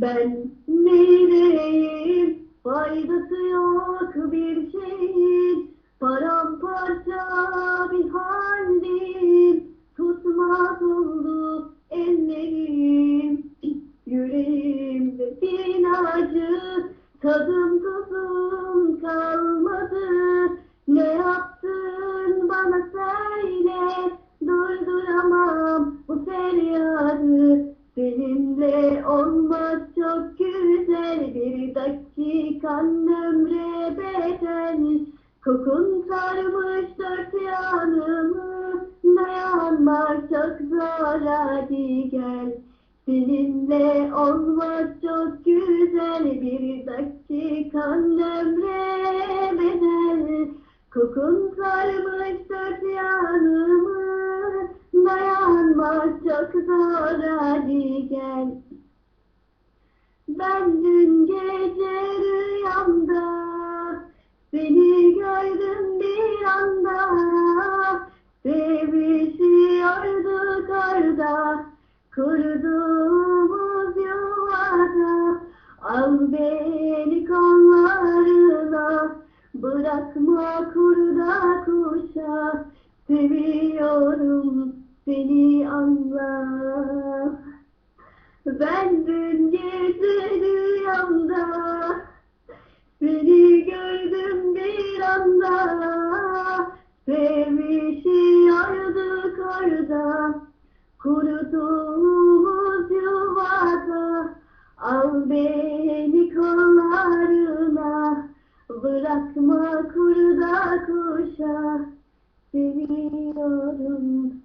Ben neyleyim? Faydası yok bir şeyin. Paramparça bir haldeyim Tutmaz oldu ellerim. Yüreğimde bir acı. Tadım tuzum kalmadı. Ne yaptın bana söyle. Durduramam bu feryadı Seninle olmak çok güzel. Bir dakikan ömre bedel Kokun sarmış dört yanımı. Dayanmak çok zor. Hadi gel. Seninle olmak çok güzel. Bir dakikan ömre bedel Kokun sarmış dört yanımı. Dayanmak çok zor gel Ben dün gece rüyamda Seni gördüm bir anda. Sevişiyorduk orada Kurduğumuz yuvada. Al beni kollarına Bırakma kurda kuşa. Seviyorum seni anla Ben dün gece rüyamda Seni gördüm bir anda. Sevişiyorduk orada Kuruduğumuz yuvada. Al beni kollarına Bırakma kurda kuşa Seviyorum